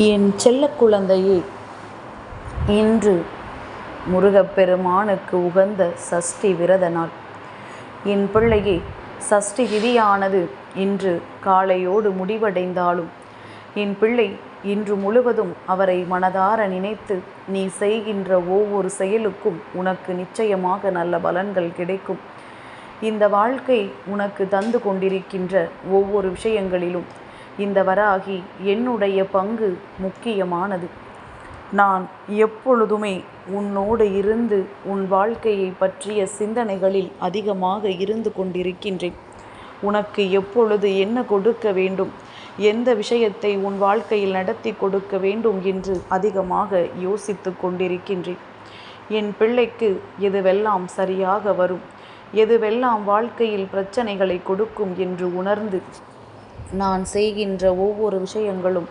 என் செல்ல குழந்தையே இன்று முருகப்பெருமானுக்கு உகந்த சஷ்டி விரத நாள். என் பிள்ளையே சஷ்டி விதியானது இன்று காலையோடு முடிவடைந்தாலும் என் பிள்ளை இன்று முழுவதும் அவரை மனதார நினைத்து நீ செய்கின்ற ஒவ்வொரு செயலுக்கும் உனக்கு நிச்சயமாக நல்ல பலன்கள் கிடைக்கும். இந்த வாழ்க்கை உனக்கு தந்து கொண்டிருக்கின்ற ஒவ்வொரு விஷயங்களிலும் இந்த வராகி என்னுடைய பங்கு முக்கியமானது. நான் எப்பொழுதுமே உன்னோடு இருந்து உன் வாழ்க்கையை பற்றிய சிந்தனைகளில் அதிகமாக இருந்து கொண்டிருக்கின்றேன். உனக்கு எப்பொழுது என்ன கொடுக்க வேண்டும்? எந்த விஷயத்தை உன் வாழ்க்கையில் நடத்தி கொடுக்க வேண்டும் என்று அதிகமாக யோசித்து கொண்டிருக்கின்றேன். என் பிள்ளைக்கு எதுவெல்லாம் சரியாக வரும்? எதுவெல்லாம் வாழ்க்கையில் பிரச்சனைகளை கொடுக்கும் என்று உணர்ந்து நான் செய்கின்ற ஒவ்வொரு விஷயங்களும்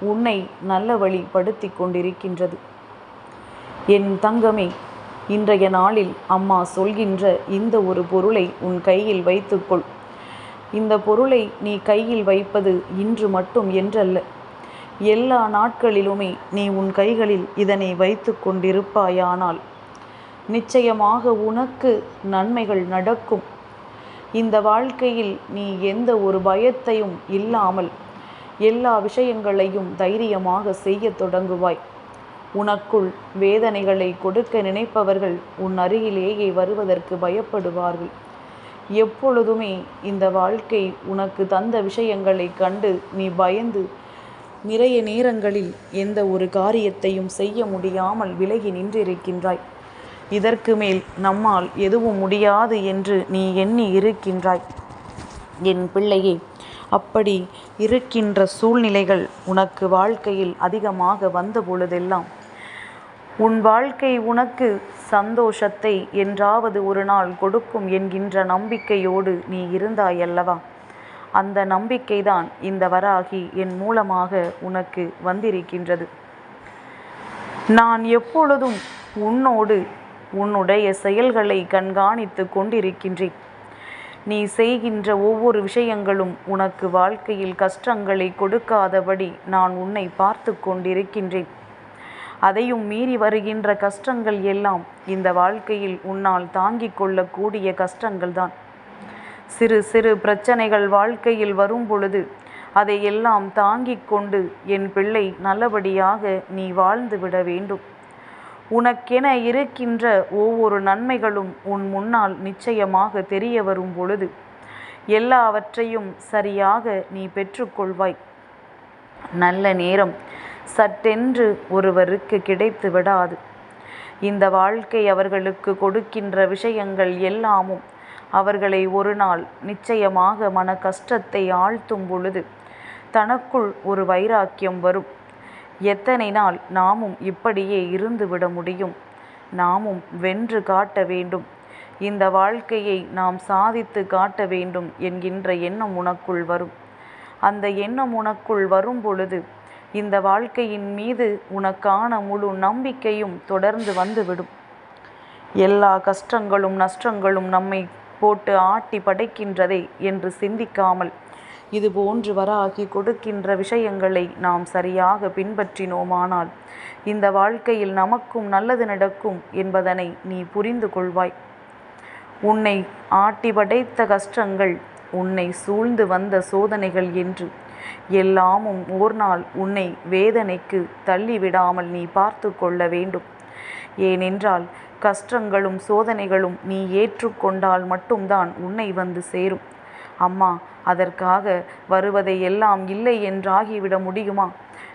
உன்னை நல்ல வழிப்படுத்தி கொண்டிருக்கின்றது. என் தங்கமே இன்றைய நாளில் அம்மா சொல்கின்ற இந்த ஒரு பொருளை உன் கையில் வைத்துக்கொள். இந்த பொருளை நீ கையில் வைப்பது இன்று மட்டும் என்றல்ல. எல்லா நாட்களிலுமே நீ உன் கைகளில் இதனை வைத்து கொண்டிருப்பாயானால் நிச்சயமாக உனக்கு நன்மைகள் நடக்கும். இந்த வாழ்க்கையில் நீ எந்த ஒரு பயத்தையும் இல்லாமல் எல்லா விஷயங்களையும் தைரியமாக செய்ய தொடங்குவாய். உனக்குள் வேதனைகளை கொடுக்க நினைப்பவர்கள் உன் அருகிலேயே வருவதற்கு பயப்படுவார்கள். எப்பொழுதுமே இந்த வாழ்க்கை உனக்கு தந்த விஷயங்களை கண்டு நீ பயந்து நிறைய நேரங்களில் எந்த ஒரு காரியத்தையும் செய்ய முடியாமல் விலகி நின்றிருக்கின்றாய். இதற்கு மேல் நம்மால் எதுவும் முடியாது என்று நீ எண்ணி இருக்கின்றாய். என் பிள்ளையே அப்படி இருக்கின்ற சூழ்நிலைகள் உனக்கு வாழ்க்கையில் அதிகமாக வந்த பொழுதெல்லாம் உன் வாழ்க்கை உனக்கு சந்தோஷத்தை என்றாவது ஒரு நாள் கொடுக்கும் என்கின்ற நம்பிக்கையோடு நீ இருந்தாயல்லவா அந்த நம்பிக்கைதான் இந்த வராகி என் மூலமாக உனக்கு வந்திருக்கின்றது. நான் எப்பொழுதும் உன்னோடு உன்னுடைய செயல்களை கண்காணித்து கொண்டிருக்கின்றேன் நீ செய்கின்ற ஒவ்வொரு விஷயங்களும் உனக்கு வாழ்க்கையில் கஷ்டங்களை கொடுக்காதபடி நான் உன்னை பார்த்து கொண்டிருக்கின்றேன் அதையும் மீறி வருகின்ற கஷ்டங்கள் எல்லாம் இந்த வாழ்க்கையில் உன்னால் தாங்கிக் கொள்ளக்கூடிய கஷ்டங்கள்தான். சிறு சிறு பிரச்சனைகள் வாழ்க்கையில் வரும் பொழுது அதையெல்லாம் தாங்கிக் கொண்டு என் பிள்ளை நல்லபடியாக நீ வாழ்ந்து விட வேண்டும். உனக்கென இருக்கின்ற ஒவ்வொரு நன்மைகளும் உன் முன்னால் நிச்சயமாக தெரிய வரும் பொழுது எல்லாவற்றையும் சரியாக நீ பெற்றுக்கொள்வாய். நல்ல நேரம் சட்டென்று ஒருவருக்கு கிடைத்து விடாது. இந்த வாழ்க்கை அவர்களுக்கு கொடுக்கின்ற விஷயங்கள் எல்லாமும் அவர்களை ஒரு நாள் நிச்சயமாக மன கஷ்டத்தை ஆழ்த்தும் பொழுது தனக்குள் ஒரு வைராக்கியம் வரும். எத்தனை நாள் நாமும் இப்படியே இருந்து விட முடியும்? நாமும் வென்று காட்ட வேண்டும். இந்த வாழ்க்கையை நாம் சாதித்து காட்ட வேண்டும் என்கின்ற எண்ணம் உனக்குள் வரும். அந்த எண்ணம் உனக்குள் வரும் பொழுது இந்த வாழ்க்கையின் மீது உனக்கான முழு நம்பிக்கையும் தொடர்ந்து வந்துவிடும். எல்லா கஷ்டங்களும் நஷ்டங்களும் நம்மை போட்டு ஆட்டி படைக்கின்றதே என்று சிந்திக்காமல் இது போன்று வராகி கொடுக்கின்ற விஷயங்களை நாம் சரியாக பின்பற்றினோமானால் இந்த வாழ்க்கையில் நமக்கும் நல்லது நடக்கும் என்பதனை நீ புரிந்து கொள்வாய். உன்னை ஆட்டி படைத்த கஷ்டங்கள் உன்னை சூழ்ந்து வந்த சோதனைகள் என்று எல்லாமும் ஓர் நாள் உன்னை வேதனைக்கு தள்ளிவிடாமல் நீ பார்த்து கொள்ள வேண்டும். ஏனென்றால் கஷ்டங்களும் சோதனைகளும் நீ ஏற்றுக்கொண்டால் மட்டும்தான் உன்னை வந்து சேரும். அம்மா அதற்காக வருவதை எல்லாம் இல்லை என்றாகிவிட முடியுமா?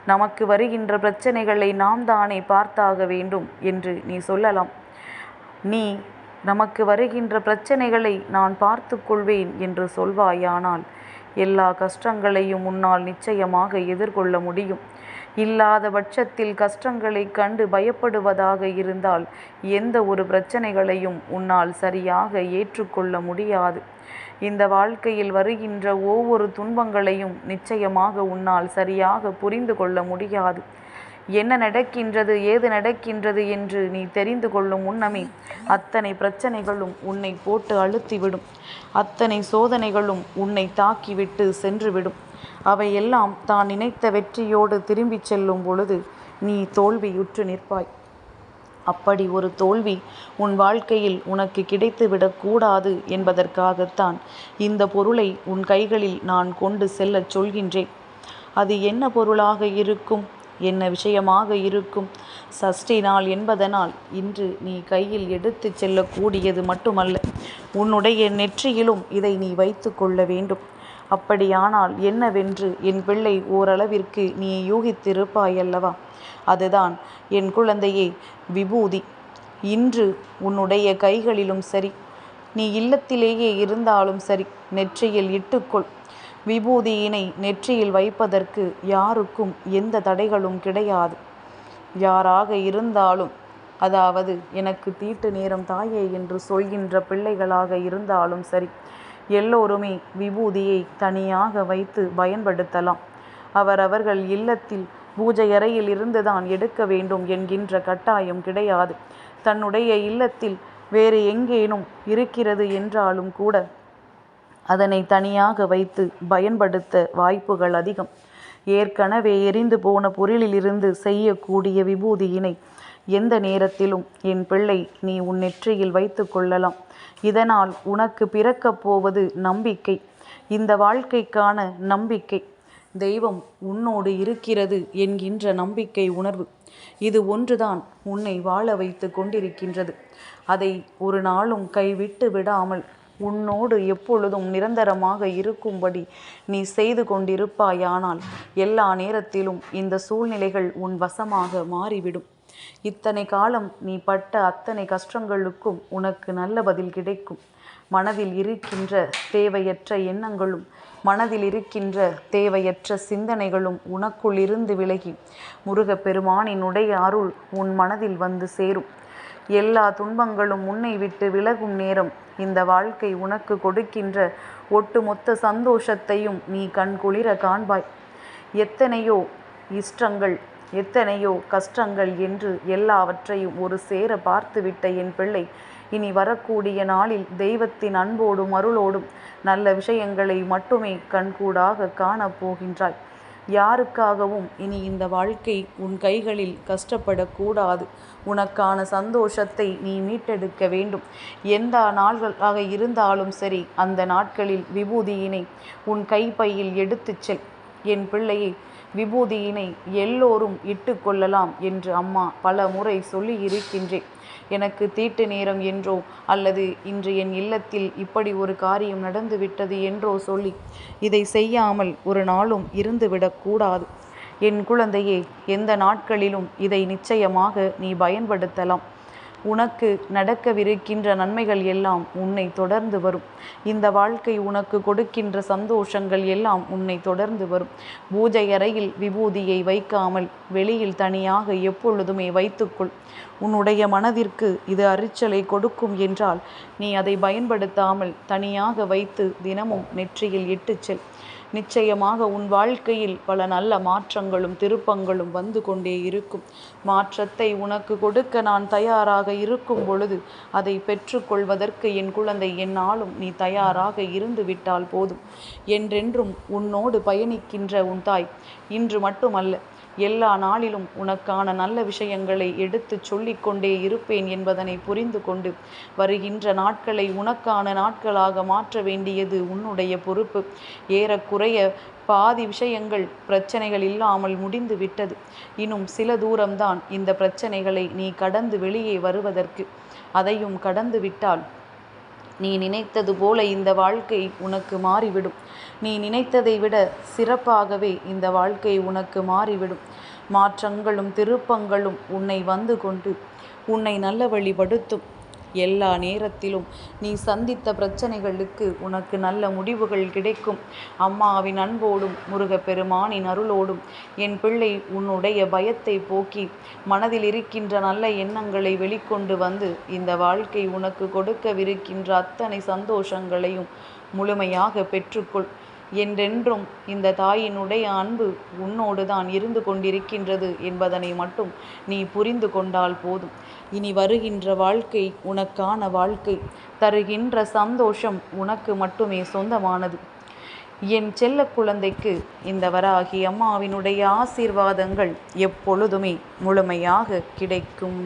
நமக்கு வருகின்ற பிரச்சனைகளை நாம் தானே பார்த்தாக வேண்டும் என்று நீ சொல்லலாம். நீ நமக்கு வருகின்ற பிரச்சனைகளை நான் பார்த்து கொள்வேன் என்று சொல்வாயானால் எல்லா கஷ்டங்களையும் உன்னால் நிச்சயமாக எதிர்கொள்ள முடியும். இல்லாத பட்சத்தில் கஷ்டங்களை கண்டு பயப்படுவதாக இருந்தால் எந்த ஒரு பிரச்சனைகளையும் உன்னால் சரியாக ஏற்றுக்கொள்ள முடியாது. இந்த வாழ்க்கையில் வருகின்ற ஒவ்வொரு துன்பங்களையும் நிச்சயமாக உன்னால் சரியாக புரிந்து கொள்ள முடியாது. என்ன நடக்கின்றது ஏது நடக்கின்றது என்று நீ தெரிந்து கொள்ளும் முன்னமே அத்தனை பிரச்சனைகளும் உன்னை போட்டு அழுத்திவிடும். அத்தனை சோதனைகளும் உன்னை தாக்கிவிட்டு சென்றுவிடும். அவையெல்லாம் தான் நினைத்த வெற்றியோடு திரும்பிச் செல்லும் பொழுது நீ தோல்வியுற்று நிற்பாய். அப்படி ஒரு தோல்வி உன் வாழ்க்கையில் உனக்கு கிடைத்து விடக்கூடாது என்பதற்காகத்தான் இந்த பொருளை உன் கைகளில் நான் கொண்டு செல்லச் சொல்கின்றேன். அது என்ன பொருளாக இருக்கும்? என்ன விஷயமாக இருக்கும்? சஷ்டி நாள் என்பதனால் இன்று நீ கையில் எடுத்துச் செல்லக்கூடியது மட்டுமல்ல. உன்னுடைய நெற்றியிலும் இதை நீ வைத்து கொள்ள வேண்டும். அப்படியானால் என்னவென்று என் பிள்ளை ஓரளவிற்கு நீ யூகித்திருப்பாயல்லவா அதுதான் என் குழந்தையே விபூதி. இன்று உன்னுடைய கைகளிலும் சரி நீ இல்லத்திலேயே இருந்தாலும் சரி நெற்றியில் இட்டுக்கொள். விபூதியினை நெற்றியில் வைப்பதற்கு யாருக்கும் எந்த தடைகளும் கிடையாது. யாராக இருந்தாலும் அதாவது எனக்கு தீட்டு நேரம் தாயே என்று சொல்கின்ற பிள்ளைகளாக இருந்தாலும் சரி எல்லோருமே விபூதியை தனியாக வைத்து பயன்படுத்தலாம். அவரவர்கள் இல்லத்தில் பூஜை அறையில் இருந்துதான் எடுக்க வேண்டும் என்கின்ற கட்டாயம் கிடையாது. தன்னுடைய இல்லத்தில் வேறு எங்கேனும் இருக்கிறது என்றாலும் கூட அதனை தனியாக வைத்து பயன்படுத்த வாய்ப்புகள் அதிகம். ஏற்கனவே எரிந்து போன பொருளிலிருந்து செய்யக்கூடிய விபூதியினை எந்த நேரத்திலும் என் பிள்ளை நீ உன் நெற்றியில் வைத்து கொள்ளலாம். இதனால் உனக்கு பிறக்கப் போவது நம்பிக்கை. இந்த வாழ்க்கைக்கான நம்பிக்கை. தெய்வம் உன்னோடு இருக்கிறது என்கின்ற நம்பிக்கை உணர்வு. இது ஒன்றுதான் உன்னை வாழ வைத்து கொண்டிருக்கின்றது. அதை ஒரு நாளும் கைவிட்டு விடாமல் உன்னோடு எப்பொழுதும் நிரந்தரமாக இருக்கும்படி நீ செய்து கொண்டிருப்பாயானால் எல்லா நேரத்திலும் இந்த சூழ்நிலைகள் உன் வசமாக மாறிவிடும். இத்தனை காலம் நீ பட்ட அத்தனை கஷ்டங்களுக்கும் உனக்கு நல்ல பதில் கிடைக்கும். மனதில் இருக்கின்ற தேவையற்ற எண்ணங்களும் மனதில் இருக்கின்ற தேவையற்ற சிந்தனைகளும் உனக்குள் இருந்து விலகி முருகப்பெருமானினுடைய அருள் உன் மனதில் வந்து சேரும். எல்லா துன்பங்களும் உன்னை விட்டு விலகும் நேரம் இந்த வாழ்க்கை உனக்கு கொடுக்கின்ற ஒட்டுமொத்த சந்தோஷத்தையும் நீ கண்குளிர காண்பாய். எத்தனையோ இஷ்டங்கள் எத்தனையோ கஷ்டங்கள் என்று எல்லாவற்றையும் ஒரு சேர பார்த்துவிட்ட என் பிள்ளை. இனி வரக்கூடிய நாளில் தெய்வத்தின் அன்போடும் அருளோடும் நல்ல விஷயங்களை மட்டுமே கண்கூடாக காணப்போகின்றாய் யாருக்காகவும் இனி இந்த வாழ்க்கை உன் கைகளில் கஷ்டப்படக்கூடாது. உனக்கான சந்தோஷத்தை நீ மீட்டெடுக்க வேண்டும். எந்த நாள்களாக இருந்தாலும் சரி அந்த நாட்களில் விபூதியினை உன் கைப்பையில் எடுத்துச் செல். என் பிள்ளையை விபூதியினை எல்லோரும் இட்டு கொள்ளலாம் என்று அம்மா பல முறை சொல்லி இருக்கின்றேன் எனக்கு தீட்டு நேரம் என்றோ அல்லது இன்று என் இல்லத்தில் இப்படி ஒரு காரியம் நடந்துவிட்டது என்றோ சொல்லி இதை செய்யாமல் ஒரு நாளும் இருந்துவிடக்கூடாது என் குழந்தையே எந்த நாட்களிலும் இதை நிச்சயமாக நீ பயன்படுத்தலாம். உனக்கு நடக்கவிருக்கின்ற நன்மைகள் எல்லாம் உன்னை தொடர்ந்து வரும். இந்த வாழ்க்கை உனக்கு கொடுக்கின்ற சந்தோஷங்கள் எல்லாம் உன்னை தொடர்ந்து வரும். பூஜை அறையில் விபூதியை வைக்காமல் வெளியில் தனியாக எப்பொழுதுமே வைத்துக்கொள். உன்னுடைய மனதிற்கு இது அரிச்சலை கொடுக்கும் என்றால் நீ அதை பயன்படுத்தாமல் தனியாக வைத்து தினமும் நெற்றியில் இட்டுச் செல். நிச்சயமாக உன் வாழ்க்கையில் பல நல்ல மாற்றங்களும் திருப்பங்களும் வந்து கொண்டே இருக்கும். மாற்றத்தை உனக்கு கொடுக்க நான் தயாராக இருக்கும் பொழுது அதை பெற்றுக்கொள்வதற்கு என் குழந்தை என்னாலும் நீ தயாராக இருந்து விட்டால் போதும். என்றென்றும் உன்னோடு பயணிக்கின்ற உன் தாய் இன்று மட்டுமல்ல எல்லா நாளிலும் உனக்கான நல்ல விஷயங்களை எடுத்து சொல்லிக்கொண்டே இருப்பேன் என்பதனை புரிந்து கொண்டு வருகின்ற நாட்களை உனக்கான நாட்களாக மாற்ற வேண்டியது உன்னுடைய பொறுப்பு. ஏறக்குறைய பாதி விஷயங்கள் பிரச்சனைகள் இல்லாமல் முடிந்து விட்டது. இன்னும் சில தூரம்தான் இந்த பிரச்சனைகளை நீ கடந்து வெளியே வருவதற்கு. அதையும் கடந்து விட்டால் நீ நினைத்தது போல இந்த வாழ்க்கை உனக்கு மாறிவிடும். நீ நினைத்ததை விட சிறப்பாகவே இந்த வாழ்க்கை உனக்கு மாறிவிடும். மாற்றங்களும் திருப்பங்களும் உன்னை வந்து கொண்டு உன்னை நல்ல வழிபடுத்தும். எல்லா நேரத்திலும் நீ சந்தித்த பிரச்சனைகளுக்கு உனக்கு நல்ல முடிவுகள் கிடைக்கும். அம்மாவின் அன்போடும் முருகப்பெருமானின் அருளோடும் என் பிள்ளை உன்னுடைய பயத்தை போக்கி மனதில் இருக்கின்ற நல்ல எண்ணங்களை வெளிக்கொண்டு வந்து இந்த வாழ்க்கை உனக்கு கொடுக்கவிருக்கின்ற அத்தனை சந்தோஷங்களையும் முழுமையாக பெற்றுக்கொள். என்றென்றும் இந்த தாயினுடைய அன்பு உன்னோடு தான் இருந்து கொண்டிருக்கின்றது என்பதனை மட்டும் நீ புரிந்து கொண்டால் போதும். இனி வருகின்ற வாழ்க்கை உனக்கான வாழ்க்கை. தருகின்ற சந்தோஷம் உனக்கு மட்டுமே சொந்தமானது. என் செல்ல குழந்தைக்கு இந்த வராகி அம்மாவினுடைய ஆசீர்வாதங்கள் எப்பொழுதுமே முழுமையாக கிடைக்கும்.